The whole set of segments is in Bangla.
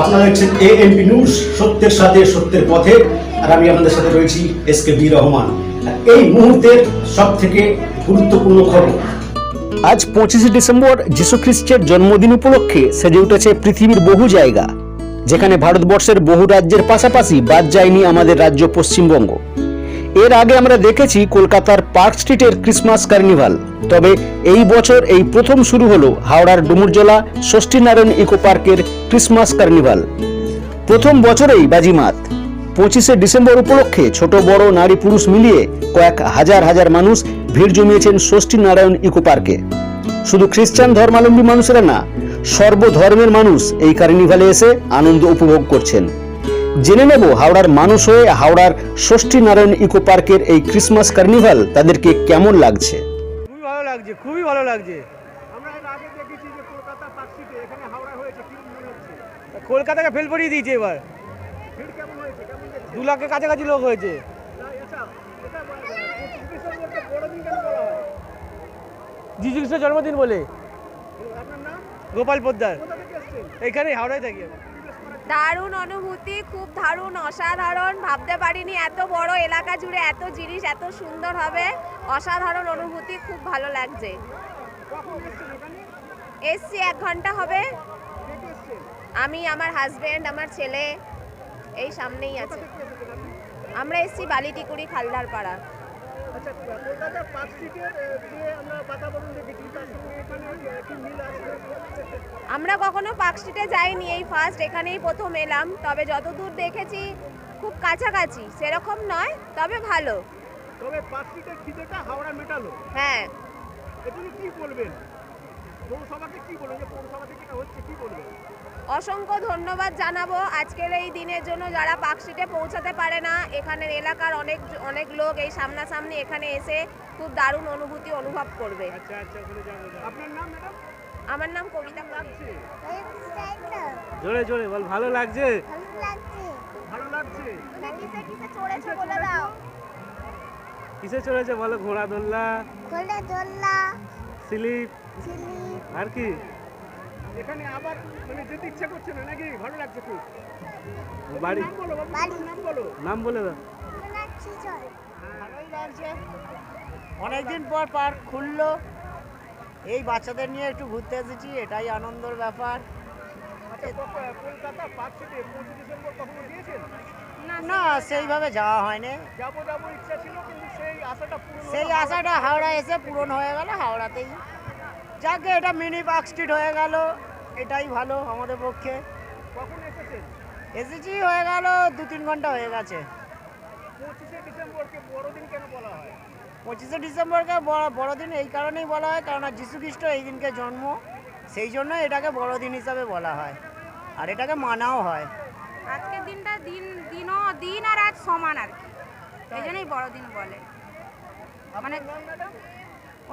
আপনারা দেখছেন পি নিউজ সত্যের সাথে সত্যের পথে, আর আমি আপনাদের সাথে রয়েছি এস কে বি রহমান। এই মুহূর্তের সব থেকে গুরুত্বপূর্ণ খবর। আজ পঁচিশে ডিসেম্বর যীশু খ্রিস্টের জন্মদিন উপলক্ষে সেজে উঠেছে পৃথিবীর বহু জায়গা, যেখানে ভারতবর্ষের বহু রাজ্যের পাশাপাশি বাদ যায়নি আমাদের রাজ্য পশ্চিমবঙ্গ। এর আগে আমরা দেখেছি কলকাতার পার্ক স্ট্রিটের ক্রিসমাস কার্নিভাল। তবে এই বছর এই প্রথম শুরু হলো হাওড়ার ডুমুরজলা ষষ্ঠীনারায়ণ ইকো পার্কের ক্রিসমাস কার্নিভাল। প্রথম বছরেই বাজিমাত। পঁচিশে ডিসেম্বর উপলক্ষে ছোট বড় নারী পুরুষ মিলিয়ে কয়েক হাজার হাজার মানুষ ভিড় জমিয়েছেন ষষ্ঠী নারায়ণ ইকো পার্কে। শুধু খ্রিস্টান ধর্মাবলম্বী মানুষেরা না, সর্বধর্মের মানুষ এই কার্নিভালে এসে আনন্দ উপভোগ করছেন। জেনে নেব হাওড়ার মানুষ হয়ে হাওড়ার ষষ্ঠী নারায়ণ ইকো পার্কের এই ক্রিসমাস কার্নিভাল তাদেরকে কেমন লাগছে? খুবই ভালো লাগছে খুবই ভালো লাগছে। আমরা এর আগে দেখেছি যে কলকাতা পার্কশিটে এখানে হাওড়া হয়েছে কি মনে হচ্ছে? কলকাতাকে ফেল পড়িয়ে দিয়েছে এবার। ভিড় কেমন হয়েছে? কেমন দেখছেন? দু লাখের কাছাকাছি লোক হয়েছে। যিশু খ্রিস্টের জন্মদিন বলে। আপনার নাম? গোপাল পোদ্দার। কোথা থেকে এসছেন? এখানে হাওড়ায় থাকি আমি। দারুণ অনুভূতি, খুব দারুণ, অসাধারণ। ভাবতে পারিনি এত বড় এলাকা জুড়ে এত জিনিস, এত সুন্দর হবে। অসাধারণ অনুভূতি, খুব ভালো লাগছে। এসছি, এক ঘণ্টা হবে। আমি, আমার হাজবেন্ড আমার ছেলে এই সামনেই আছে। আমরা এসছি বালিটিকুড়ি খালদার পাড়া আচ্ছা পার্কশিটের যে আমরা বাতাবরণ তার আমরা কখনো পার্ক স্ট্রিটে যাইনি এই ফার্স্ট এখানেই প্রথম এলাম। তবে যতদূর দেখেছি খুব কাছাকাছি। সেরকম নয় তবে ভালো। তবে খিদেটা হাওড়া মেটালো। হ্যাঁ। এজন্য কি বলবেন? পৌরসভাকে কি বলবেন? যে পৌরসভা থেকে হচ্ছে কি বলবেন? অসংখ্য ধন্যবাদ জানাব। আজকের এই দিনের জন্য যারা পার্কশিটে পৌঁছাতে পারে না এখানের এলাকার অনেক অনেক লোক এই সামনাসামনি এখানে এসে খুব দারুণ অনুভূতি অনুভব করবে। আচ্ছা আচ্ছা আপনার নাম ম্যাডাম? আমার নাম কবিতা লাগছে জোরে জোরে বল ভালো লাগছে? ভালো লাগছে? কিসে চড়েছে বলে ঘোড়া দোল্লা? কোলে দোল্লা স্লিপ? চিলি আর কি? এখানে আবার মানে যেতে ইচ্ছা করছে না নাকি? ভালো লাগছে খুব। বাড়ি? নাম বলো বাড়ি। নাম বলো। নাম বলে দাও। ভালোই লাগছে। অনেকদিন পর পার্ক খুললো। এই বাচ্চাদের নিয়ে একটু ঘুরতে এসেছি এটাই আনন্দের ব্যাপার। আচ্ছা না সেইভাবে যাওয়া হয়নি। যাব যাব ইচ্ছা ছিল কিন্তু সেই আশাটা পূরণ হলো সেই না। আশাটা হাওড়া এসে পূরণ হয়ে গেল হাওড়াতেই। যাকে এটা মিনি পার্ক স্ট্রিট হয়ে গেল এটাই ভালো আমাদের পক্ষে। এসেছি হয়ে গেল দু তিন ঘণ্টা হয়ে গেছে। পঁচিশে ডিসেম্বরকে বড়দিন কেন বলা হয়? পঁচিশে ডিসেম্বরকে বড়দিন এই কারণেই বলা হয় কারণ যীশু খ্রিস্ট এই দিনকে জন্ম সেই জন্য এটাকে বড়দিন হিসাবে বলা হয়। আর এটাকে মানাও হয়। আজকের দিনটা দিন দিনও দিন আর আজ সমান আর কি। এই জন্যই বড়দিন বলে। মানে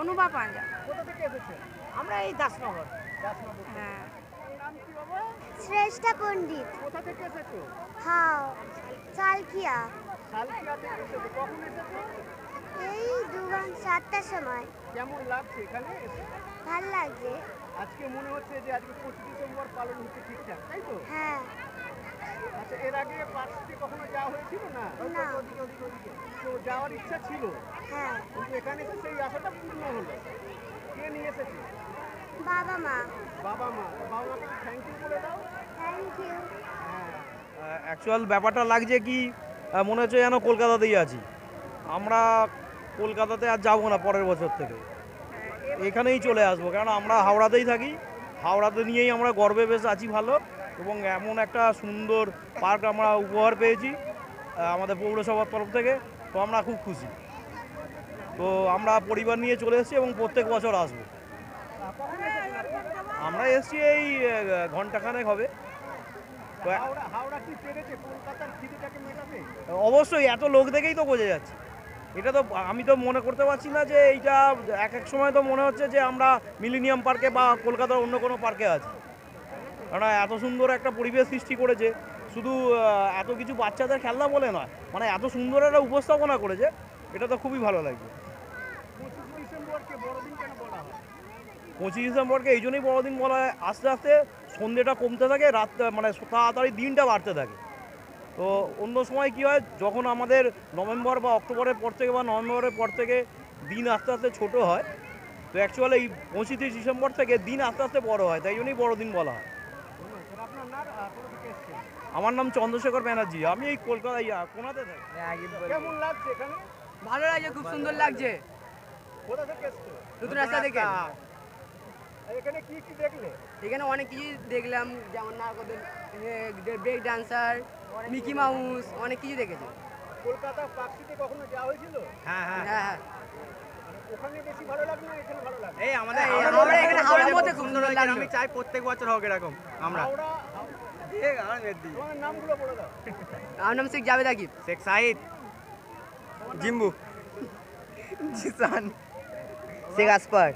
অনুভব পাঞ্জা কোথা থেকে এসেছেন আমরা এই দাসনগর। দাসনগর হ্যাঁ। শ্রেষ্ঠ পণ্ডিত। কোথা থেকে এসেছ? হাও চালকিয়া সালকিয়া থেকে এসেছ। কখন এসেছ? এই দু ঘণ্টা সাতটার সময়। কেমন লাগছে এখানে ভালো লাগছে। আজকে মনে হচ্ছে যে আজকে পঁচিশ ডিসেম্বর পালন হচ্ছে ঠিকঠাক তাই তো? হ্যাঁ। আচ্ছা এর আগে পার্কশিটে কখনো যাওয়া হয়েছিল না? না। তো যাওয়ার ইচ্ছা ছিল। হ্যাঁ। কিন্তু এখানে এসে সেই আশাটা পূর্ণ হলো। কে নিয়ে এসেছে? বাবা মা। বাবা মা। বাবা মাকে থ্যাংক ইউ বলে দাও? থ্যাংক ইউ হ্যাঁ অ্যাকচুয়াল ব্যাপারটা লাগছে কি মনে হচ্ছে যেন কলকাতাতেই আছি। আমরা কলকাতাতে আর যাব না পরের বছর থেকে। এখানেই চলে আসব কারণ আমরা হাওড়াতেই থাকি। হাওড়াতে নিয়েই আমরা গর্বে বেশ আছি ভালো এবং এমন একটা সুন্দর পার্ক আমরা উপহার পেয়েছি আমাদের পৌরসভার তরফ থেকে তো আমরা খুব খুশি। তো আমরা পরিবার নিয়ে চলে এসেছি এবং প্রত্যেক বছর আসব। আমরা এসেছি এই ঘন্টাখানেক হবে। অবশ্যই এত লোক দেখেই তো বোঝা যাচ্ছে। এটা তো আমি তো মনে করতে পারছি না যে এইটা এক এক সময় তো মনে হচ্ছে যে আমরা মিলিনিয়াম পার্কে বা কলকাতার অন্য কোনো পার্কে আছি। কারণ এত সুন্দর একটা পরিবেশ সৃষ্টি করেছে, শুধু এত কিছু বাচ্চাদের খেলনা বলে নয় মানে এত সুন্দর একটা উপস্থাপনা করেছে, এটা তো খুবই ভালো হয় পঁচিশ ডিসেম্বরকে এই জন্যই বড়দিন বলা হয়। আস্তে আস্তে সন্ধ্যেটা কমতে থাকে, রাত মানে তাড়াতাড়ি দিনটা বাড়তে থাকে। তো অন্য সময় কি হয় যখন আমাদের নভেম্বর বা অক্টোবরের পর থেকে বা নভেম্বরের পর থেকে দিন আস্তে আস্তে ছোট হয় তো অ্যাকচুয়ালি এই পঁচিশে ডিসেম্বর থেকে দিন আস্তে আস্তে বড় হয় তাই জন্যই বড়দিন বলা হয়। আমার নাম চন্দ্রশেখর ব্যানার্জি আমি এই কলকাতায় কোনাতে থাকি। কেমন লাগছে এখানে? ভালো লাগছে খুব সুন্দর লাগছে। কোথা থেকে এসছো? নতুন রাস্তা থেকে। এখানে কি কি দেখলে? এখানে অনেক কিছু দেখলাম যেমন নারকোদের ব্রেক ডান্সার মিকি মাউস অনেক কিছু দেখেছি। কলকাতা পার্ক কখনো যাওয়া হয়েছিল? হ্যাঁ হ্যাঁ। ওখানে বেশি ভালো লাগল না এখানে ভালো লাগল? এই আমাদের আমরা এখানে হাওড়ার মধ্যে খুব সুন্দর আমি চাই প্রত্যেক বছর হোক এরকম আমরা। হাওড়া তোমার নামগুলো বলে দাও। আমার নাম শেখ জাভেদ আকিব। শেখ জিম্বু। জিসান। শেখ আসপার।